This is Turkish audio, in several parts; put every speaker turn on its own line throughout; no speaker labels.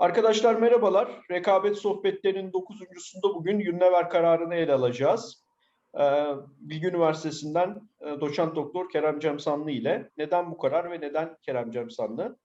Arkadaşlar merhabalar. Rekabet sohbetlerinin dokuzuncusunda bugün Unilever kararını ele alacağız. Ee, Bilgi Üniversitesi'nden e, doçent doktor Kerem Cemsanlı ile neden bu karar ve neden Kerem Cemsanlı?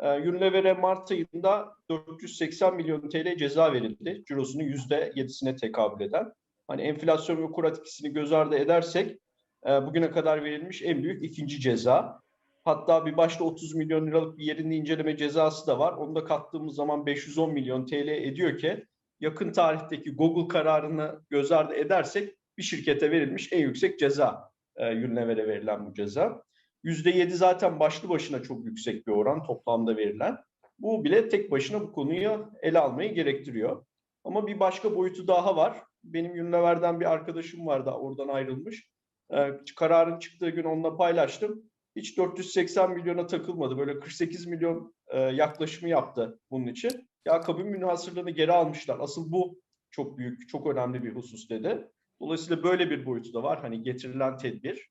Ee, Unilever'e Mart ayında 480 milyon TL ceza verildi. Cirosunun %7'sine tekabül eden. Hani enflasyon ve kur etkisini göz ardı edersek e, bugüne kadar verilmiş en büyük ikinci ceza. Hatta bir başta 30 milyon liralık bir yerinde inceleme cezası da var. Onu da kattığımız zaman 510 milyon TL ediyor ki yakın tarihteki Google kararını göz ardı edersek bir şirkete verilmiş en yüksek ceza e, Unilever'e verilen bu ceza. %7 zaten başlı başına çok yüksek bir oran toplamda verilen. Bu bile tek başına bu konuyu ele almayı gerektiriyor. Ama bir başka boyutu daha var. Benim Unilever'den bir arkadaşım vardı oradan ayrılmış. E, kararın çıktığı gün onunla paylaştım hiç 480 milyona takılmadı. Böyle 48 milyon e, yaklaşımı yaptı bunun için. Ya kabin münhasırlığını geri almışlar. Asıl bu çok büyük, çok önemli bir husus dedi. Dolayısıyla böyle bir boyutu da var. Hani getirilen tedbir.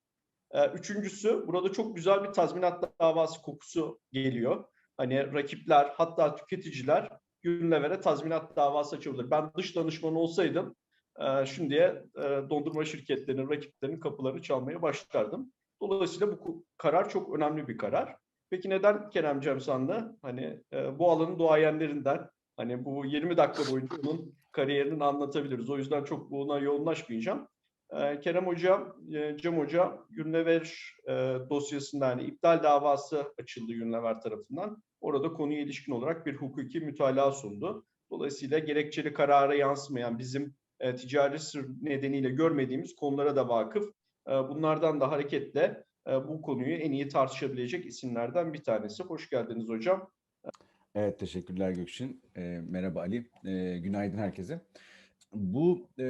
E, üçüncüsü burada çok güzel bir tazminat davası kokusu geliyor. Hani rakipler hatta tüketiciler Unilever'e tazminat davası açabilir. Ben dış danışman olsaydım e, şimdiye e, dondurma şirketlerinin, rakiplerinin kapılarını çalmaya başlardım. Dolayısıyla bu karar çok önemli bir karar. Peki neden Kerem Cemsanlı? Hani e, bu alanın duayenlerinden hani bu 20 dakika boyunca onun kariyerini anlatabiliriz. O yüzden çok buna yoğunlaşmayacağım. E, Kerem Hoca, e, Cem Hoca Unilever e, dosyasında hani iptal davası açıldı Unilever tarafından. Orada konuya ilişkin olarak bir hukuki mütalaa sundu. Dolayısıyla gerekçeli karara yansımayan bizim e, ticari sır nedeniyle görmediğimiz konulara da vakıf. Ee, bunlardan da hareketle e, bu konuyu en iyi tartışabilecek isimlerden bir tanesi. Hoş geldiniz hocam.
Evet, teşekkürler Gökçin. E, merhaba Ali. E, günaydın herkese. Bu e,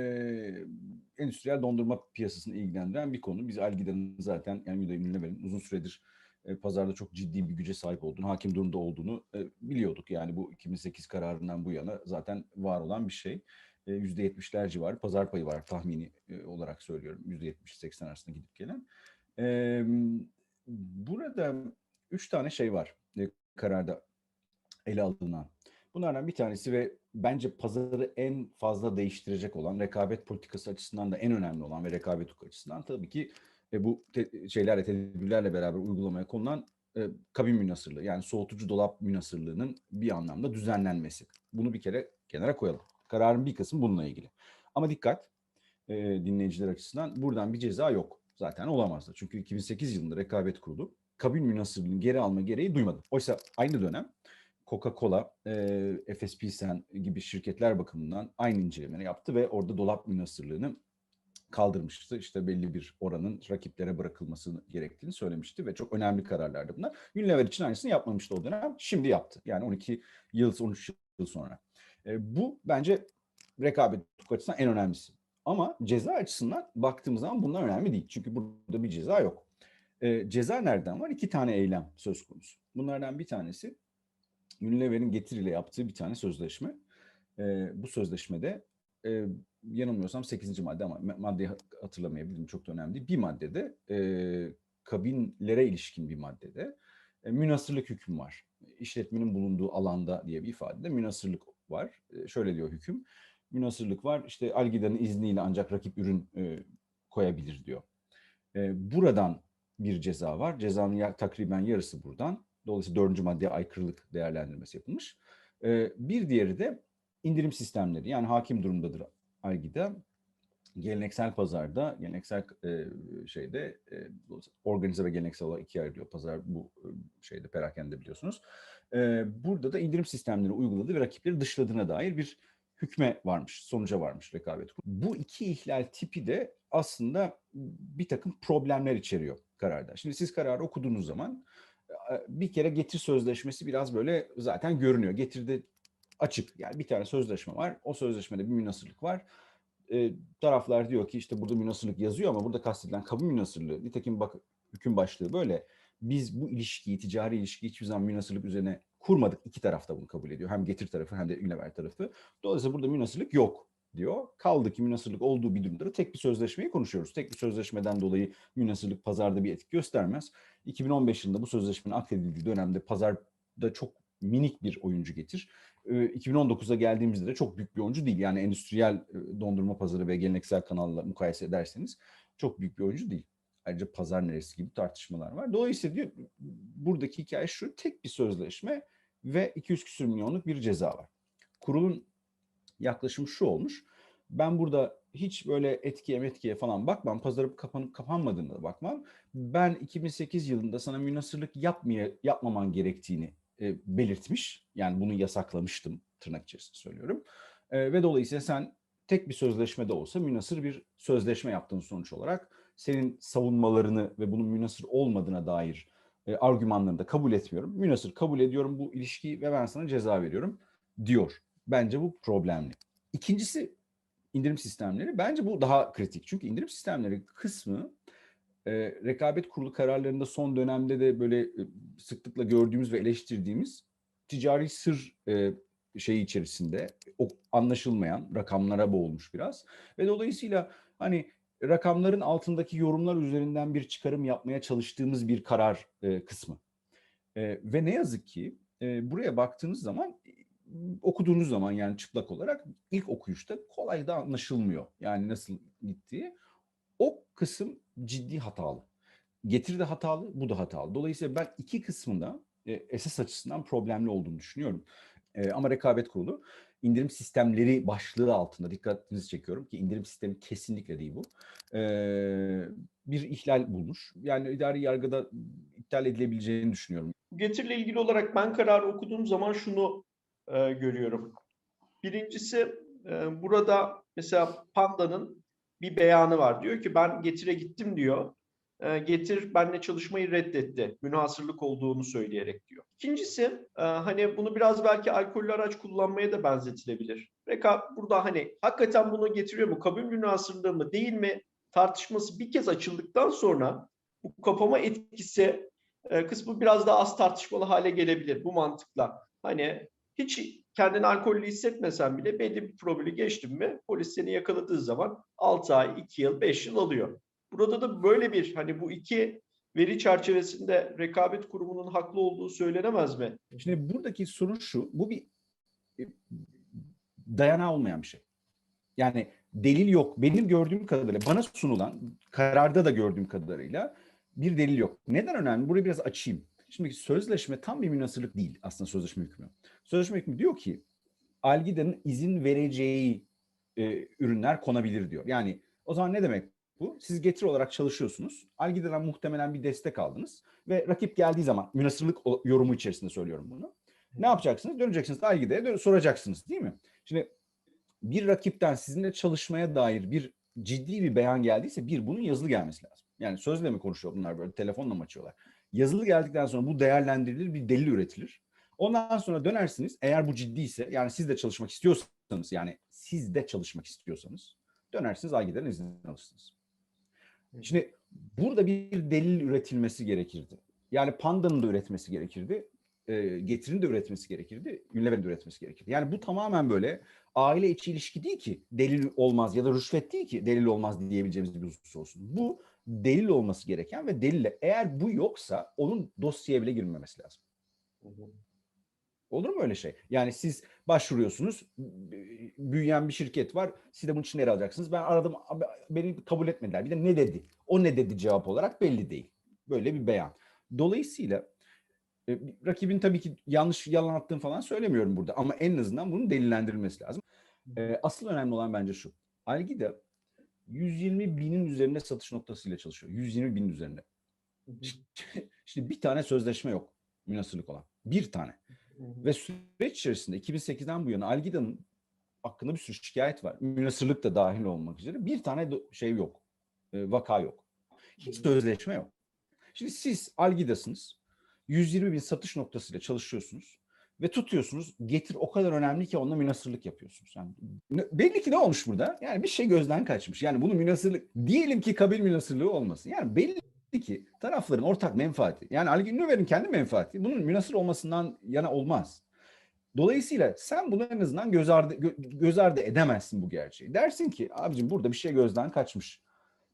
endüstriyel dondurma piyasasını ilgilendiren bir konu. Biz Algida'nın zaten yani Unilever'in uzun süredir e, pazarda çok ciddi bir güce sahip olduğunu, hakim durumda olduğunu e, biliyorduk. Yani bu 2008 kararından bu yana zaten var olan bir şey. %70'ler civarı pazar payı var tahmini olarak söylüyorum. %70-80 arasında gidip gelen. Burada üç tane şey var kararda ele alınan. Bunlardan bir tanesi ve bence pazarı en fazla değiştirecek olan, rekabet politikası açısından da en önemli olan ve rekabet hukuku açısından tabii ki e, bu te- şeylerle, tedbirlerle beraber uygulamaya konulan e, kabin münasırlığı yani soğutucu dolap münasırlığının bir anlamda düzenlenmesi. Bunu bir kere kenara koyalım. Kararın bir kısmı bununla ilgili. Ama dikkat e, dinleyiciler açısından buradan bir ceza yok. Zaten olamaz da. Çünkü 2008 yılında rekabet kurulu kabin münasırlığını geri alma gereği duymadı. Oysa aynı dönem Coca-Cola, e, FSP-Sen gibi şirketler bakımından aynı incelemeyi yaptı ve orada dolap münasırlığını kaldırmıştı. İşte belli bir oranın rakiplere bırakılması gerektiğini söylemişti ve çok önemli kararlardı bunlar. Unilever için aynısını yapmamıştı o dönem. Şimdi yaptı. Yani 12 yıl, 13 yıl sonra. E, bu bence rekabet açısından en önemlisi. Ama ceza açısından baktığımız zaman bunlar önemli değil. Çünkü burada bir ceza yok. E, ceza nereden var? İki tane eylem söz konusu. Bunlardan bir tanesi Unilever'in Getir ile yaptığı bir tane sözleşme. E, bu sözleşmede e, yanılmıyorsam 8. madde ama maddeyi hatırlamayabilirim çok da önemli değil. Bir maddede e, kabinlere ilişkin bir maddede e, münasırlık hükmü var. İşletmenin bulunduğu alanda diye bir ifadede münasırlık var. Şöyle diyor hüküm. Münasırlık var. İşte Algida'nın izniyle ancak rakip ürün koyabilir diyor. Buradan bir ceza var. Cezanın takriben yarısı buradan. Dolayısıyla dördüncü maddeye aykırılık değerlendirmesi yapılmış. Bir diğeri de indirim sistemleri. Yani hakim durumdadır Algida. Geleneksel pazarda, geleneksel şeyde organize ve geleneksel olarak ikiye ayrılıyor pazar bu şeyde perakende biliyorsunuz. E, burada da indirim sistemleri uyguladı ve rakipleri dışladığına dair bir hükme varmış, sonuca varmış rekabet. Bu iki ihlal tipi de aslında bir takım problemler içeriyor kararda. Şimdi siz kararı okuduğunuz zaman bir kere getir sözleşmesi biraz böyle zaten görünüyor. Getirde açık yani bir tane sözleşme var. O sözleşmede bir münasırlık var. E, taraflar diyor ki işte burada münasırlık yazıyor ama burada kastedilen kabul münasırlığı. Nitekim bak hüküm başlığı böyle biz bu ilişkiyi, ticari ilişkiyi hiçbir zaman münasırlık üzerine kurmadık. İki taraf da bunu kabul ediyor. Hem getir tarafı hem de Unilever tarafı. Dolayısıyla burada münasırlık yok diyor. Kaldı ki münasırlık olduğu bir durumda da tek bir sözleşmeyi konuşuyoruz. Tek bir sözleşmeden dolayı münasırlık pazarda bir etki göstermez. 2015 yılında bu sözleşmenin akdedildiği dönemde pazarda çok minik bir oyuncu getir. Ee, 2019'a geldiğimizde de çok büyük bir oyuncu değil. Yani endüstriyel e, dondurma pazarı ve geleneksel kanalla mukayese ederseniz çok büyük bir oyuncu değil. Ayrıca pazar neresi gibi tartışmalar var. Dolayısıyla diyor buradaki hikaye şu tek bir sözleşme ve 200 küsür milyonluk bir ceza var. Kurulun yaklaşımı şu olmuş. Ben burada hiç böyle etkiye metkiye falan bakmam. Pazarı kapanıp kapanmadığına da bakmam. Ben 2008 yılında sana münasırlık yapmaya, yapmaman gerektiğini e, belirtmiş. Yani bunu yasaklamıştım tırnak içerisinde söylüyorum. E, ve dolayısıyla sen tek bir sözleşme de olsa münasır bir sözleşme yaptığın sonuç olarak senin savunmalarını ve bunun münasır olmadığına dair e, argümanlarını da kabul etmiyorum. Münasır kabul ediyorum bu ilişkiyi ve ben sana ceza veriyorum diyor. Bence bu problemli. İkincisi indirim sistemleri. Bence bu daha kritik. Çünkü indirim sistemleri kısmı e, rekabet kurulu kararlarında son dönemde de böyle e, sıklıkla gördüğümüz ve eleştirdiğimiz ticari sır e, şeyi içerisinde o anlaşılmayan rakamlara boğulmuş biraz ve dolayısıyla hani rakamların altındaki yorumlar üzerinden bir çıkarım yapmaya çalıştığımız bir karar e, kısmı. E, ve ne yazık ki e, buraya baktığınız zaman okuduğunuz zaman yani çıplak olarak ilk okuyuşta kolay da anlaşılmıyor. Yani nasıl gittiği. O kısım ciddi hatalı. Getiri de hatalı, bu da hatalı. Dolayısıyla ben iki kısmında e, esas açısından problemli olduğunu düşünüyorum. E, ama rekabet kurulu indirim sistemleri başlığı altında dikkatinizi çekiyorum ki indirim sistemi kesinlikle değil bu. E, bir ihlal bulmuş. Yani idari yargıda iptal edilebileceğini düşünüyorum.
Getiriyle ilgili olarak ben kararı okuduğum zaman şunu e, görüyorum. Birincisi e, burada mesela Panda'nın bir beyanı var. Diyor ki ben Getir'e gittim diyor. E, Getir benimle çalışmayı reddetti. Münhasırlık olduğunu söyleyerek diyor. İkincisi e, hani bunu biraz belki alkollü araç kullanmaya da benzetilebilir. Reka burada hani hakikaten bunu getiriyor mu? Kabul münhasırlığı mı değil mi? Tartışması bir kez açıldıktan sonra bu kapama etkisi e, kısmı biraz daha az tartışmalı hale gelebilir bu mantıkla. Hani hiç kendini alkollü hissetmesen bile belli bir problemi geçtin mi polis seni yakaladığı zaman 6 ay, 2 yıl, 5 yıl alıyor. Burada da böyle bir hani bu iki veri çerçevesinde rekabet kurumunun haklı olduğu söylenemez mi?
Şimdi buradaki sorun şu, bu bir e, dayanağı olmayan bir şey. Yani delil yok. Benim gördüğüm kadarıyla, bana sunulan, kararda da gördüğüm kadarıyla bir delil yok. Neden önemli? Burayı biraz açayım. Şimdi sözleşme tam bir münasırlık değil aslında sözleşme hükmü. Sözleşme hükmü diyor ki Algida'nın izin vereceği e, ürünler konabilir diyor. Yani o zaman ne demek bu? Siz getir olarak çalışıyorsunuz. Algida'dan muhtemelen bir destek aldınız ve rakip geldiği zaman münasırlık yorumu içerisinde söylüyorum bunu. Ne yapacaksınız? Döneceksiniz Algida'ya soracaksınız değil mi? Şimdi bir rakipten sizinle çalışmaya dair bir ciddi bir beyan geldiyse bir bunun yazılı gelmesi lazım. Yani sözle mi konuşuyor bunlar böyle telefonla mı açıyorlar? Yazılı geldikten sonra bu değerlendirilir, bir delil üretilir. Ondan sonra dönersiniz eğer bu ciddiyse yani siz de çalışmak istiyorsanız yani siz de çalışmak istiyorsanız dönersiniz Algider'in izni alırsınız. Şimdi burada bir delil üretilmesi gerekirdi. Yani Panda'nın da üretmesi gerekirdi. E, Getir'in de üretmesi gerekirdi. Unilever'in de üretmesi gerekirdi. Yani bu tamamen böyle aile içi ilişki değil ki delil olmaz ya da rüşvet değil ki delil olmaz diyebileceğimiz bir husus olsun. Bu delil olması gereken ve delille eğer bu yoksa onun dosyaya bile girmemesi lazım. Olur mu öyle şey? Yani siz başvuruyorsunuz, büyüyen bir şirket var, siz de bunun için yer alacaksınız. Ben aradım, beni kabul etmediler. Bir de ne dedi? O ne dedi cevap olarak belli değil. Böyle bir beyan. Dolayısıyla e, rakibin tabii ki yanlış yalan attığını falan söylemiyorum burada ama en azından bunun delillendirilmesi lazım. E, asıl önemli olan bence şu. Algida 120 binin üzerinde satış noktasıyla çalışıyor. 120 binin üzerinde. Şimdi bir tane sözleşme yok münasırlık olan. Bir tane. Ve süreç içerisinde 2008'den bu yana Algida'nın hakkında bir sürü şikayet var. Münasırlık da dahil olmak üzere. Bir tane şey yok. E, vaka yok. Hiç sözleşme yok. Şimdi siz Algida'sınız. 120 bin satış noktasıyla çalışıyorsunuz ve tutuyorsunuz. Getir o kadar önemli ki onunla münasırlık yapıyorsunuz. Yani belli ki ne olmuş burada? Yani bir şey gözden kaçmış. Yani bunu münasırlık diyelim ki kabil münasırlığı olmasın. Yani belli ki tarafların ortak menfaati. Yani Ali Ünlüver'in kendi menfaati bunun münasır olmasından yana olmaz. Dolayısıyla sen bunu en azından göz ardı, göz ardı edemezsin bu gerçeği. Dersin ki abicim burada bir şey gözden kaçmış.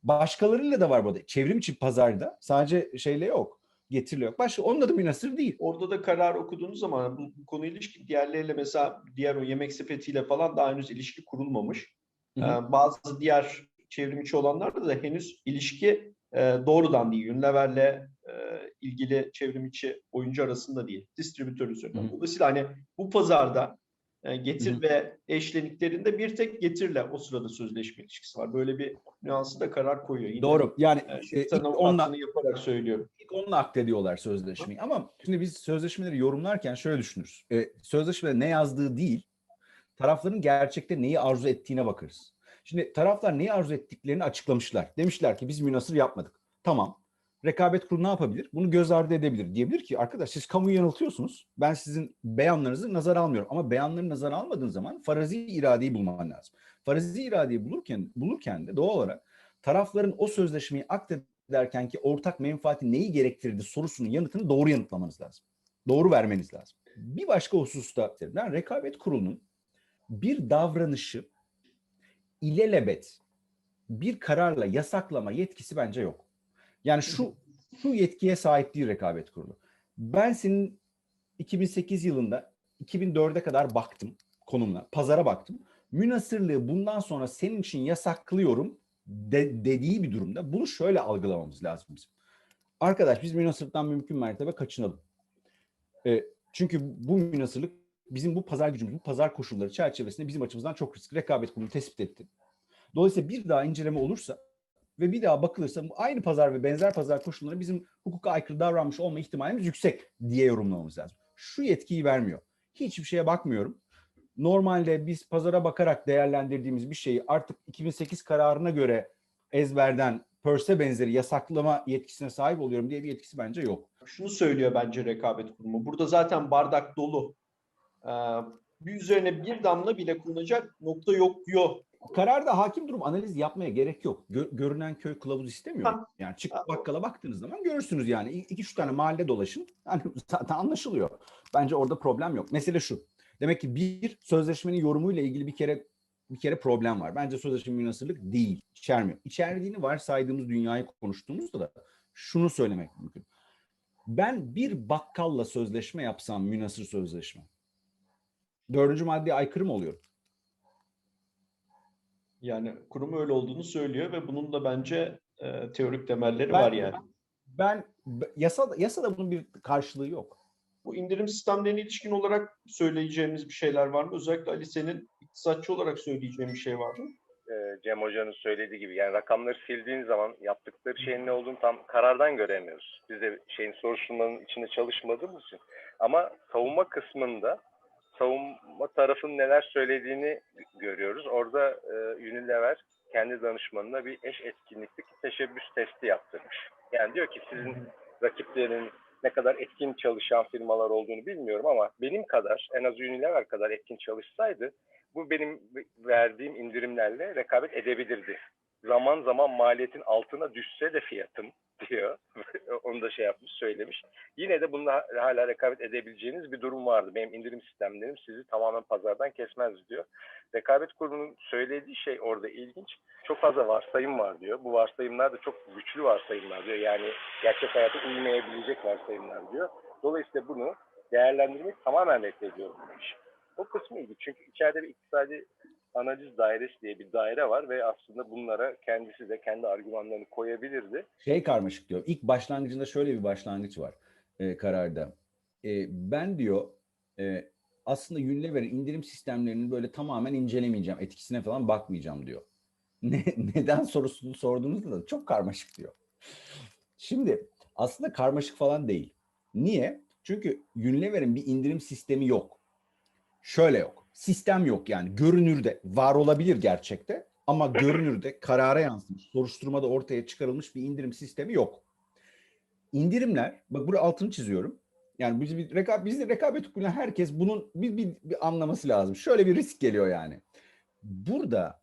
Başkalarıyla da var burada. Çevrim içi pazarda sadece şeyle yok. Getiriyle yok. Başka onun adı münasır değil.
Orada da karar okuduğunuz zaman bu, bu konuyla ilişkin diğerleriyle mesela diğer o yemek sepetiyle falan daha henüz ilişki kurulmamış.
Hı hı.
Ee, bazı diğer çevrimiçi olanlarda da henüz ilişki e, doğrudan değil. Unilever'le e, ilgili çevrimiçi oyuncu arasında değil. Distribütör üzerinden.
Hı hı.
Dolayısıyla hani bu pazarda e, getir
Hı hı.
ve eşleniklerinde bir tek getirle o sırada sözleşme ilişkisi var. Böyle bir nüansı da karar koyuyor. Yine,
Doğru. Yani
E,
e, ilk onunla,
yaparak söylüyorum.
ilk onunla akdediyorlar sözleşmeyi. Ama şimdi biz sözleşmeleri yorumlarken şöyle düşünürüz. E, sözleşmede ne yazdığı değil, tarafların gerçekte neyi arzu ettiğine bakarız. Şimdi taraflar neyi arzu ettiklerini açıklamışlar. Demişler ki biz münasır yapmadık. Tamam. Rekabet kurulu ne yapabilir? Bunu göz ardı edebilir. Diyebilir ki arkadaş siz kamuyu yanıltıyorsunuz. Ben sizin beyanlarınızı nazara almıyorum. Ama beyanları nazara almadığın zaman farazi iradeyi bulman lazım. Farazi iradeyi bulurken, bulurken de doğal olarak tarafların o sözleşmeyi akdederken ki ortak menfaati neyi gerektirdi sorusunun yanıtını doğru yanıtlamanız lazım. Doğru vermeniz lazım. Bir başka hususta rekabet kurulunun bir davranışı ilelebet bir kararla yasaklama yetkisi bence yok. Yani şu şu yetkiye sahip değil rekabet kurulu. Ben senin 2008 yılında 2004'e kadar baktım konumla, pazara baktım. Münasırlığı bundan sonra senin için yasaklıyorum de- dediği bir durumda bunu şöyle algılamamız lazım bizim. Arkadaş biz münasırlıktan mümkün mertebe kaçınalım. E, çünkü bu münasırlık bizim bu pazar gücümüz, bu pazar koşulları çerçevesinde bizim açımızdan çok riskli. Rekabet kurulu tespit etti. Dolayısıyla bir daha inceleme olursa ve bir daha bakılırsa aynı pazar ve benzer pazar koşulları bizim hukuka aykırı davranmış olma ihtimalimiz yüksek diye yorumlamamız lazım. Şu yetkiyi vermiyor. Hiçbir şeye bakmıyorum. Normalde biz pazara bakarak değerlendirdiğimiz bir şeyi artık 2008 kararına göre ezberden pörse benzeri yasaklama yetkisine sahip oluyorum diye bir yetkisi bence yok.
Şunu söylüyor bence rekabet kurumu. Burada zaten bardak dolu. Ee, bir üzerine bir damla bile kullanacak nokta yok diyor.
Kararda hakim durum analiz yapmaya gerek yok. Gö- görünen köy kılavuz istemiyor.
Ha.
Yani çık bakkala baktığınız zaman görürsünüz yani. İki üç tane mahalle dolaşın. Yani zaten anlaşılıyor. Bence orada problem yok. Mesele şu. Demek ki bir sözleşmenin yorumuyla ilgili bir kere bir kere problem var. Bence sözleşme münasırlık değil, içermiyor. İçerdiğini varsaydığımız dünyayı konuştuğumuzda da şunu söylemek mümkün. Ben bir bakkalla sözleşme yapsam münasır sözleşme. Dördüncü maddeye aykırı mı oluyorum?
Yani kurum öyle olduğunu söylüyor ve bunun da bence e, teorik temelleri
Ben-
var yani.
Ben b- yasa yasada bunun bir karşılığı yok.
Bu indirim sistemlerine ilişkin olarak söyleyeceğimiz bir şeyler var mı? Özellikle Ali senin iktisatçı olarak söyleyeceğin bir şey var mı?
e, Cem Hoca'nın söylediği gibi yani rakamları sildiğin zaman yaptıkları şeyin ne olduğunu tam karardan göremiyoruz. Biz de şeyin soruşturmanın içinde çalışmadığımız için. Ama savunma kısmında savunma tarafının neler söylediğini görüyoruz. Orada e, Unilever kendi danışmanına bir eş etkinliklik teşebbüs testi yaptırmış. Yani diyor ki sizin rakiplerin ne kadar etkin çalışan firmalar olduğunu bilmiyorum ama benim kadar en az Unilever kadar etkin çalışsaydı bu benim verdiğim indirimlerle rekabet edebilirdi. Zaman zaman maliyetin altına düşse de fiyatım diyor. Onu da şey yapmış, söylemiş. Yine de bununla hala rekabet edebileceğiniz bir durum vardı. Benim indirim sistemlerim sizi tamamen pazardan kesmez diyor. Rekabet kurumunun söylediği şey orada ilginç. Çok fazla varsayım var diyor. Bu varsayımlar da çok güçlü varsayımlar diyor. Yani gerçek hayata uymayabilecek varsayımlar diyor. Dolayısıyla bunu değerlendirmek tamamen reddediyorum demiş. O kısmı ilginç. Çünkü içeride bir iktisadi analiz dairesi diye bir daire var ve aslında bunlara kendisi de kendi argümanlarını koyabilirdi.
Şey karmaşık diyor. İlk başlangıcında şöyle bir başlangıç var e, kararda. E, ben diyor e, aslında Unilever'in indirim sistemlerini böyle tamamen incelemeyeceğim. Etkisine falan bakmayacağım diyor. Ne, neden sorusunu sorduğunuzda da çok karmaşık diyor. Şimdi aslında karmaşık falan değil. Niye? Çünkü Unilever'in bir indirim sistemi yok. Şöyle yok. Sistem yok yani. Görünürde var olabilir gerçekte ama görünürde karara yansımış, soruşturmada ortaya çıkarılmış bir indirim sistemi yok. İndirimler, bak buraya altını çiziyorum. Yani biz bir rekabet, bizde rekabet hukukuyla herkes bunun bir, bir, bir anlaması lazım. Şöyle bir risk geliyor yani. Burada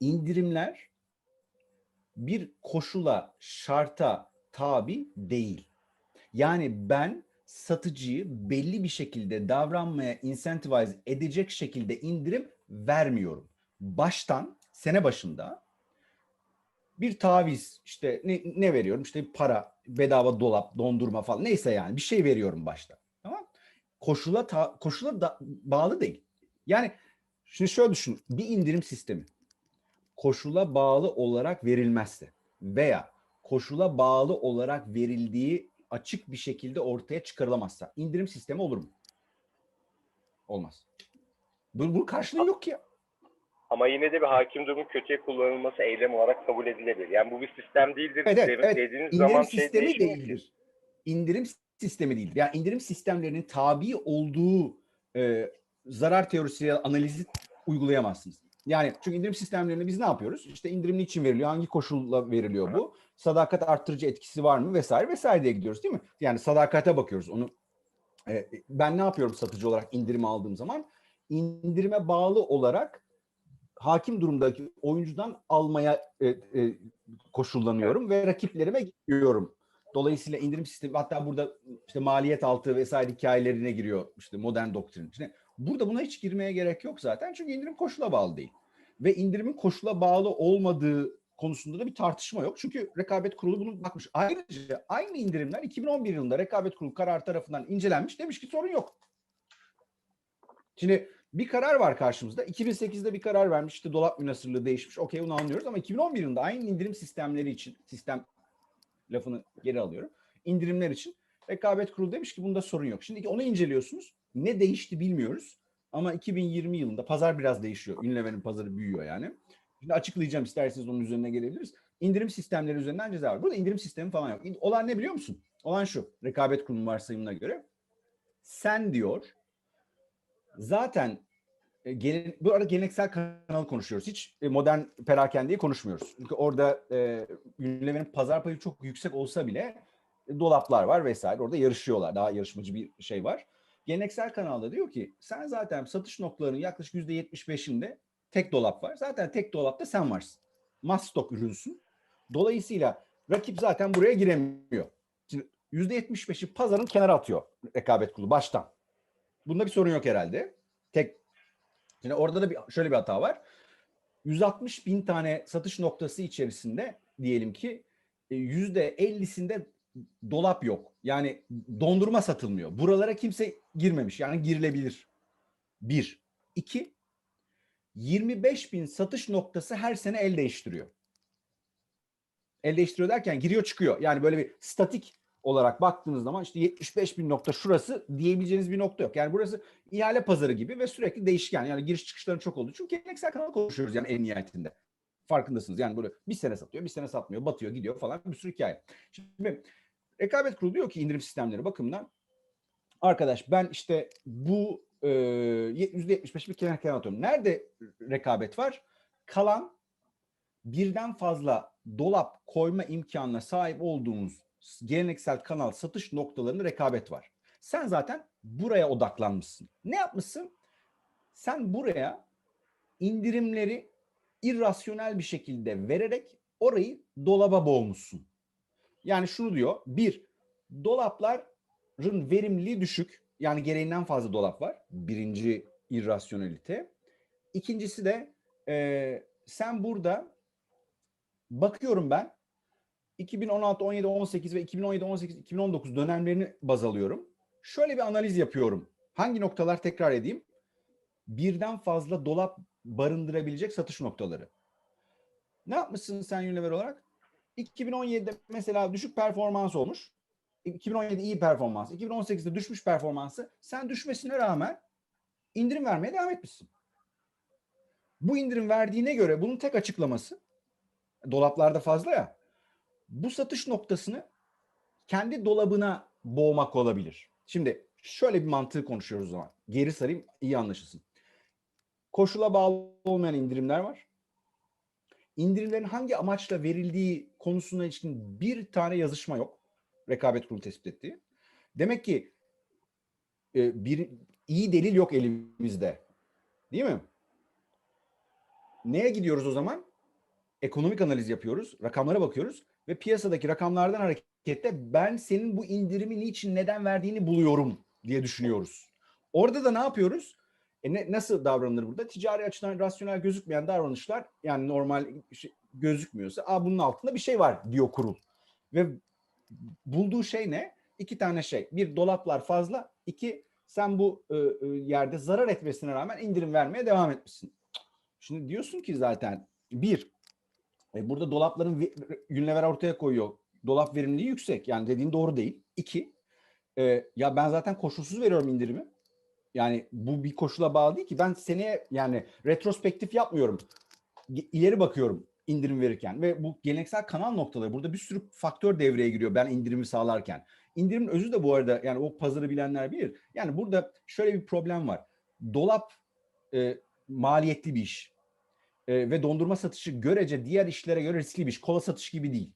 indirimler bir koşula, şarta tabi değil. Yani ben satıcıyı belli bir şekilde davranmaya incentivize edecek şekilde indirim vermiyorum. Baştan, sene başında bir taviz işte ne, ne veriyorum? İşte para bedava dolap dondurma falan neyse yani bir şey veriyorum başta tamam? Koşula ta- koşula da bağlı değil. Yani şimdi şöyle düşün bir indirim sistemi koşula bağlı olarak verilmezse veya koşula bağlı olarak verildiği açık bir şekilde ortaya çıkarılamazsa indirim sistemi olur mu? Olmaz. Bunun, bunun karşılığı yok ki ya.
Ama yine de bir hakim durumun kötüye kullanılması eylem olarak kabul edilebilir. Yani bu bir sistem değildir.
Evet,
Demin
evet.
dediğiniz
İndirim
zaman şey
sistemi
ki.
değildir. İndirim sistemi değildir. Yani indirim sistemlerinin tabi olduğu e, zarar teorisi analizi uygulayamazsınız. Yani çünkü indirim sistemlerinde biz ne yapıyoruz? İşte indirim niçin veriliyor? Hangi koşulla veriliyor bu? Sadakat arttırıcı etkisi var mı? Vesaire vesaire diye gidiyoruz değil mi? Yani sadakate bakıyoruz. Onu e, ben ne yapıyorum satıcı olarak indirim aldığım zaman? indirime bağlı olarak hakim durumdaki oyuncudan almaya e, e, koşullanıyorum ve rakiplerime gidiyorum. Dolayısıyla indirim sistemi hatta burada işte maliyet altı vesaire hikayelerine giriyor işte modern doktrin. İşte burada buna hiç girmeye gerek yok zaten çünkü indirim koşula bağlı değil. Ve indirimin koşula bağlı olmadığı konusunda da bir tartışma yok. Çünkü rekabet kurulu bunu bakmış. Ayrıca aynı indirimler 2011 yılında rekabet kurulu karar tarafından incelenmiş. Demiş ki sorun yok. Şimdi bir karar var karşımızda. 2008'de bir karar vermiş. İşte dolap münasırlığı değişmiş. Okey onu anlıyoruz ama 2011 yılında aynı indirim sistemleri için sistem lafını geri alıyorum. İndirimler için rekabet kurulu demiş ki bunda sorun yok. Şimdi onu inceliyorsunuz. Ne değişti bilmiyoruz. Ama 2020 yılında pazar biraz değişiyor. Unilever'in pazarı büyüyor yani. Şimdi açıklayacağım isterseniz onun üzerine gelebiliriz. İndirim sistemleri üzerinden ceza var. Burada indirim sistemi falan yok. Olan ne biliyor musun? Olan şu. Rekabet kurulu varsayımına göre sen diyor zaten e, gelen, bu arada geleneksel kanalı konuşuyoruz. Hiç e, modern perakendeyi konuşmuyoruz. Çünkü orada e, Unilever'in pazar payı çok yüksek olsa bile e, dolaplar var vesaire. Orada yarışıyorlar. Daha yarışmacı bir şey var. Geleneksel kanalda diyor ki sen zaten satış noktalarının yaklaşık %75'inde tek dolap var. Zaten tek dolapta sen varsın. Mass stock ürünsün. Dolayısıyla rakip zaten buraya giremiyor. Şimdi %75'i pazarın kenara atıyor rekabet kurulu baştan. Bunda bir sorun yok herhalde. Tek Şimdi orada da bir, şöyle bir hata var. 160 bin tane satış noktası içerisinde diyelim ki e, yüzde 50'sinde dolap yok. Yani dondurma satılmıyor. Buralara kimse girmemiş. Yani girilebilir. Bir. İki. 25 bin satış noktası her sene el değiştiriyor. El değiştiriyor derken giriyor çıkıyor. Yani böyle bir statik olarak baktığınız zaman işte 75 bin nokta şurası diyebileceğiniz bir nokta yok. Yani burası ihale pazarı gibi ve sürekli değişken. Yani giriş çıkışların çok olduğu. Çünkü geleneksel kanal konuşuyoruz yani en nihayetinde. Farkındasınız. Yani böyle bir sene satıyor, bir sene satmıyor, batıyor, gidiyor falan bir sürü hikaye. Şimdi rekabet kurulu diyor ki indirim sistemleri bakımından arkadaş ben işte bu e, %75 bir kenar kenara atıyorum. Nerede rekabet var? Kalan birden fazla dolap koyma imkanına sahip olduğumuz geleneksel kanal satış noktalarında rekabet var. Sen zaten buraya odaklanmışsın. Ne yapmışsın? Sen buraya indirimleri irrasyonel bir şekilde vererek orayı dolaba boğmuşsun. Yani şunu diyor. Bir, dolapların verimliliği düşük. Yani gereğinden fazla dolap var. Birinci irrasyonelite. İkincisi de e, sen burada bakıyorum ben 2016, 17, 18 ve 2017, 18, 2019 dönemlerini baz alıyorum. Şöyle bir analiz yapıyorum. Hangi noktalar tekrar edeyim? Birden fazla dolap barındırabilecek satış noktaları. Ne yapmışsın sen Unilever olarak? 2017'de mesela düşük performans olmuş. 2017 iyi performans. 2018'de düşmüş performansı. Sen düşmesine rağmen indirim vermeye devam etmişsin. Bu indirim verdiğine göre bunun tek açıklaması dolaplarda fazla ya bu satış noktasını kendi dolabına boğmak olabilir. Şimdi şöyle bir mantığı konuşuyoruz o zaman. Geri sarayım iyi anlaşılsın. Koşula bağlı olmayan indirimler var. İndirimlerin hangi amaçla verildiği konusuna ilişkin bir tane yazışma yok. Rekabet kurulu tespit ettiği. Demek ki e, bir iyi delil yok elimizde. Değil mi? Neye gidiyoruz o zaman? Ekonomik analiz yapıyoruz, rakamlara bakıyoruz ve piyasadaki rakamlardan hareketle ben senin bu indirimi niçin neden verdiğini buluyorum diye düşünüyoruz. Orada da ne yapıyoruz? E ne, nasıl davranılır burada? Ticari açıdan rasyonel gözükmeyen davranışlar yani normal şey, gözükmüyorsa Aa, bunun altında bir şey var diyor kurul. Ve bulduğu şey ne? İki tane şey. Bir dolaplar fazla. iki sen bu e, e, yerde zarar etmesine rağmen indirim vermeye devam etmişsin. Şimdi diyorsun ki zaten bir e, burada dolapların Unilever ortaya koyuyor. Dolap verimliliği yüksek. Yani dediğin doğru değil. İki e, ya ben zaten koşulsuz veriyorum indirimi. Yani bu bir koşula bağlı değil ki. Ben seneye yani retrospektif yapmıyorum. İleri bakıyorum indirim verirken ve bu geleneksel kanal noktaları burada bir sürü faktör devreye giriyor ben indirimi sağlarken. İndirimin özü de bu arada yani o pazarı bilenler bilir. Yani burada şöyle bir problem var. Dolap e, maliyetli bir iş. E, ve dondurma satışı görece diğer işlere göre riskli bir iş. Kola satışı gibi değil.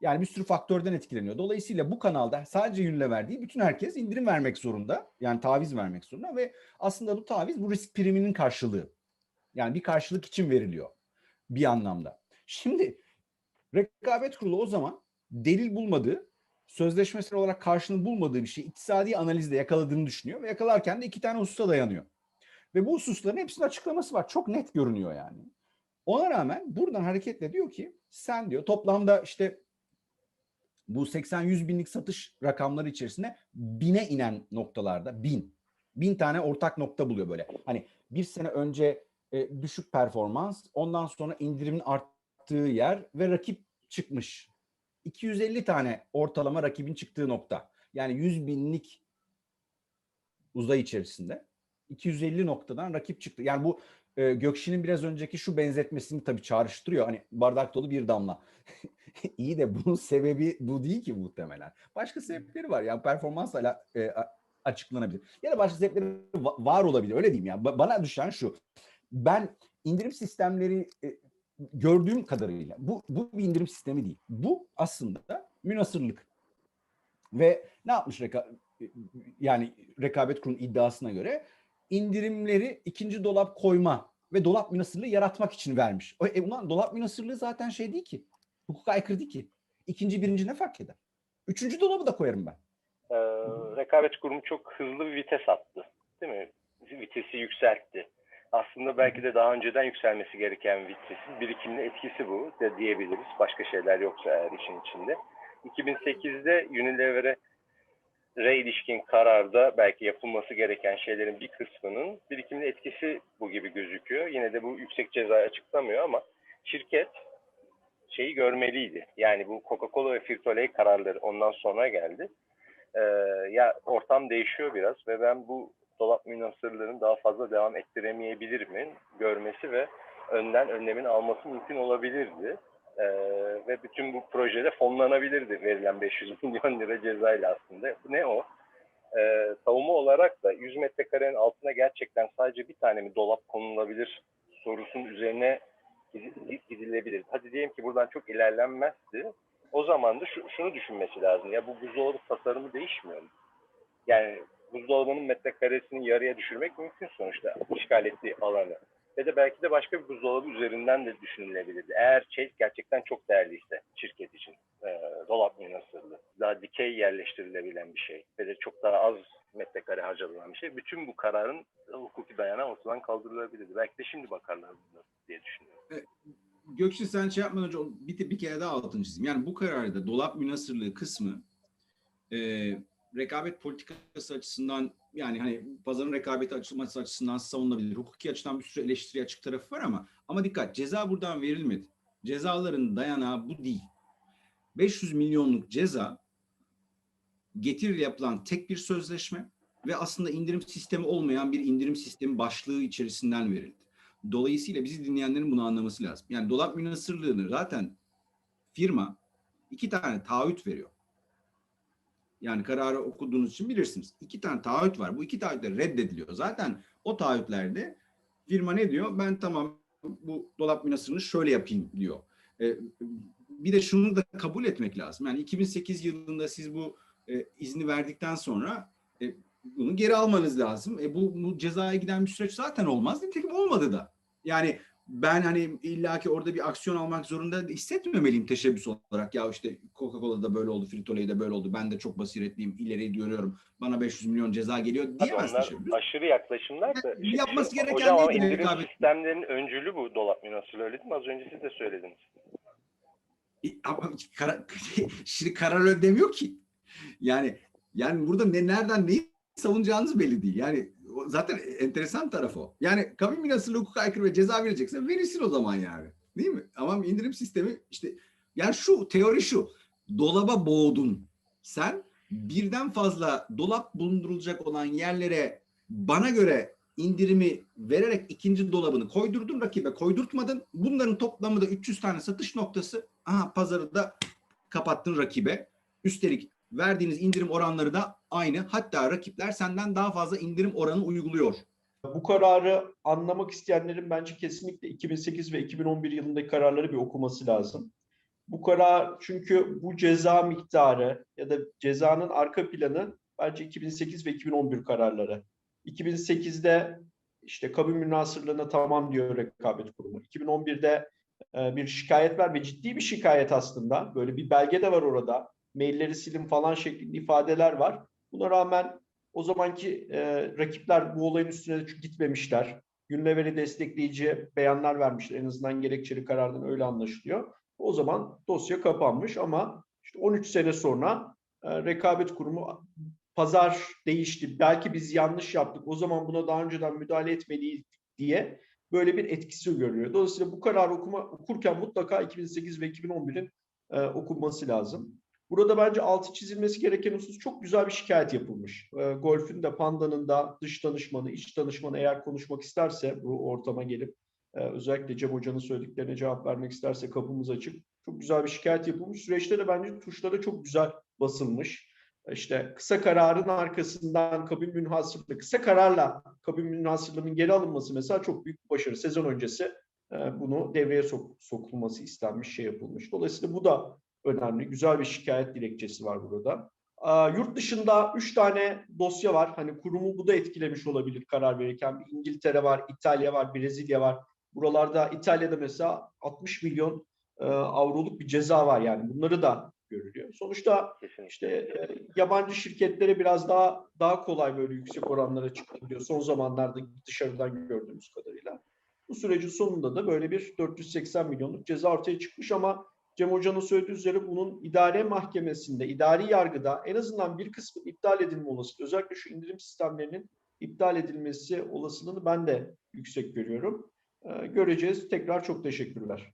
Yani bir sürü faktörden etkileniyor. Dolayısıyla bu kanalda sadece Unilever değil, bütün herkes indirim vermek zorunda. Yani taviz vermek zorunda ve aslında bu taviz bu risk priminin karşılığı. Yani bir karşılık için veriliyor bir anlamda. Şimdi rekabet kurulu o zaman delil bulmadığı, sözleşmesel olarak karşılığını bulmadığı bir şey iktisadi analizde yakaladığını düşünüyor ve yakalarken de iki tane hususa dayanıyor. Ve bu hususların hepsinin açıklaması var. Çok net görünüyor yani. Ona rağmen buradan hareketle diyor ki sen diyor toplamda işte bu 80-100 binlik satış rakamları içerisinde bine inen noktalarda bin. Bin tane ortak nokta buluyor böyle. Hani bir sene önce e, düşük performans, ondan sonra indirimin arttığı yer ve rakip çıkmış. 250 tane ortalama rakibin çıktığı nokta. Yani 100 binlik uzay içerisinde 250 noktadan rakip çıktı. Yani bu e, Gökşin'in biraz önceki şu benzetmesini tabii çağrıştırıyor. Hani bardak dolu bir damla. İyi de bunun sebebi bu değil ki muhtemelen. Başka sebepleri var. Yani performansla e, a- açıklanabilir. Ya da başka sebepleri va- var olabilir. Öyle diyeyim ya. Ba- Bana düşen şu. Ben indirim sistemleri e, gördüğüm kadarıyla bu, bu bir indirim sistemi değil. Bu aslında münasırlık. Ve ne yapmış reka, yani rekabet kurulunun iddiasına göre indirimleri ikinci dolap koyma ve dolap münasırlığı yaratmak için vermiş. E, ulan dolap münasırlığı zaten şey değil ki. Hukuka aykırı değil ki. İkinci birinci ne fark eder? Üçüncü dolabı da koyarım ben.
Ee, rekabet kurumu çok hızlı bir vites attı. Değil mi? Vitesi yükseltti. Aslında belki de daha önceden yükselmesi gereken vitesin birikimli etkisi bu de diyebiliriz. Başka şeyler yoksa eğer işin içinde. 2008'de Unilever'e re ilişkin kararda belki yapılması gereken şeylerin bir kısmının birikimli etkisi bu gibi gözüküyor. Yine de bu yüksek cezayı açıklamıyor ama şirket şeyi görmeliydi. Yani bu Coca-Cola ve Frito-Lay kararları ondan sonra geldi. Ee, ya ortam değişiyor biraz ve ben bu dolap münasırlarının daha fazla devam ettiremeyebilir mi görmesi ve önden önlemin alması mümkün olabilirdi. Ee, ve bütün bu projede fonlanabilirdi verilen 500 milyon lira cezayla aslında. Ne o? Ee, savunma olarak da 100 metrekarenin altına gerçekten sadece bir tane mi dolap konulabilir sorusunun üzerine gidilebilir. Hadi diyelim ki buradan çok ilerlenmezdi. O zaman da şu, şunu düşünmesi lazım. Ya bu buzdolabı tasarımı değişmiyor? Yani buzdolabının metrekaresini yarıya düşürmek mümkün sonuçta işgal ettiği alanı. Ve de belki de başka bir buzdolabı üzerinden de düşünülebilirdi. Eğer şey gerçekten çok değerliyse şirket için e, dolap münasırlı, daha dikey yerleştirilebilen bir şey ve de çok daha az metrekare harcanan bir şey. Bütün bu kararın hukuki dayanağı ortadan kaldırılabilirdi. Belki de şimdi bakarlar diye düşünüyorum.
Gökçe sen şey yapmadan önce bir, bir kere daha altını çizeyim. Yani bu kararda dolap münasırlığı kısmı e, rekabet politikası açısından yani hani pazarın rekabeti açılması açısından savunulabilir. Hukuki açıdan bir sürü eleştiri açık tarafı var ama ama dikkat ceza buradan verilmedi. Cezaların dayanağı bu değil. 500 milyonluk ceza getiriyle yapılan tek bir sözleşme ve aslında indirim sistemi olmayan bir indirim sistemi başlığı içerisinden verildi. Dolayısıyla bizi dinleyenlerin bunu anlaması lazım. Yani dolap münasırlığını zaten firma iki tane taahhüt veriyor. Yani kararı okuduğunuz için bilirsiniz. İki tane taahhüt var. Bu iki taahhüt de reddediliyor. Zaten o taahhütlerde firma ne diyor? Ben tamam bu dolap münasırını şöyle yapayım diyor. Ee, bir de şunu da kabul etmek lazım. Yani 2008 yılında siz bu e, izni verdikten sonra e, bunu geri almanız lazım. E, bu, bu cezaya giden bir süreç zaten olmaz. Nitekim olmadı da. Yani ben hani illaki orada bir aksiyon almak zorunda hissetmemeliyim teşebbüs olarak. Ya işte Coca-Cola'da böyle oldu, Frito-Lay'de böyle oldu. Ben de çok basiretliyim, ileri görüyorum. Bana 500 milyon ceza geliyor diyemez
onlar
teşebbüs.
aşırı yaklaşımlar da.
Yani yapması gereken
hocam ama indirim
rekabet?
sistemlerinin öncülü bu dolap münasırı öyle değil mi? Az önce siz de söylediniz.
E, Ama kara, şimdi karar öyle demiyor ki. Yani yani burada ne nereden neyi savunacağınız belli değil. Yani zaten enteresan taraf o. Yani kabin binasıyla hukuka aykırı ve ceza verecekse verilsin o zaman yani. Değil mi? Ama indirim sistemi işte yani şu teori şu. Dolaba boğdun. Sen birden fazla dolap bulundurulacak olan yerlere bana göre indirimi vererek ikinci dolabını koydurdun rakibe koydurtmadın. Bunların toplamı da 300 tane satış noktası. Aha pazarı da kapattın rakibe. Üstelik verdiğiniz indirim oranları da aynı. Hatta rakipler senden daha fazla indirim oranı uyguluyor.
Bu kararı anlamak isteyenlerin bence kesinlikle 2008 ve 2011 yılındaki kararları bir okuması lazım. Bu karar çünkü bu ceza miktarı ya da cezanın arka planı bence 2008 ve 2011 kararları. 2008'de işte kabin münasırlığına tamam diyor rekabet kurumu. 2011'de e, bir şikayet var ve ciddi bir şikayet aslında. Böyle bir belge de var orada. Mailleri silin falan şeklinde ifadeler var. Buna rağmen o zamanki e, rakipler bu olayın üstüne gitmemişler. Günleveri destekleyici beyanlar vermişler. En azından gerekçeli karardan öyle anlaşılıyor. O zaman dosya kapanmış ama işte 13 sene sonra e, rekabet kurumu pazar değişti. Belki biz yanlış yaptık. O zaman buna daha önceden müdahale etmeliydik diye böyle bir etkisi görüyor. Dolayısıyla bu kararı okuma, okurken mutlaka 2008 ve 2011'in e, okunması lazım. Burada bence altı çizilmesi gereken husus çok güzel bir şikayet yapılmış. E, Golf'ün de Panda'nın da dış danışmanı, iç danışmanı eğer konuşmak isterse bu ortama gelip e, özellikle Cem Hoca'nın söylediklerine cevap vermek isterse kapımız açık. Çok güzel bir şikayet yapılmış. Süreçte de bence tuşlara çok güzel basılmış. İşte kısa kararın arkasından kabin münhasırlığı, kısa kararla kabin münhasırlığının geri alınması mesela çok büyük bir başarı. Sezon öncesi e, bunu devreye sok- sokulması istenmiş, şey yapılmış. Dolayısıyla bu da önemli. Güzel bir şikayet dilekçesi var burada. Aa, Yurt dışında 3 tane dosya var. Hani kurumu bu da etkilemiş olabilir karar verirken. Bir İngiltere var, İtalya var, Brezilya var. Buralarda İtalya'da mesela 60 milyon e, avroluk bir ceza var yani. Bunları da görülüyor. Sonuçta işte e, yabancı şirketlere biraz daha daha kolay böyle yüksek oranlara çıkabiliyor. Son zamanlarda dışarıdan gördüğümüz kadarıyla. Bu sürecin sonunda da böyle bir 480 milyonluk ceza ortaya çıkmış ama Cem Hoca'nın söylediği üzere bunun idare mahkemesinde, idari yargıda en azından bir kısmı iptal edilme olasılığı. Özellikle şu indirim sistemlerinin iptal edilmesi olasılığını ben de yüksek görüyorum. Ee, göreceğiz. Tekrar çok teşekkürler.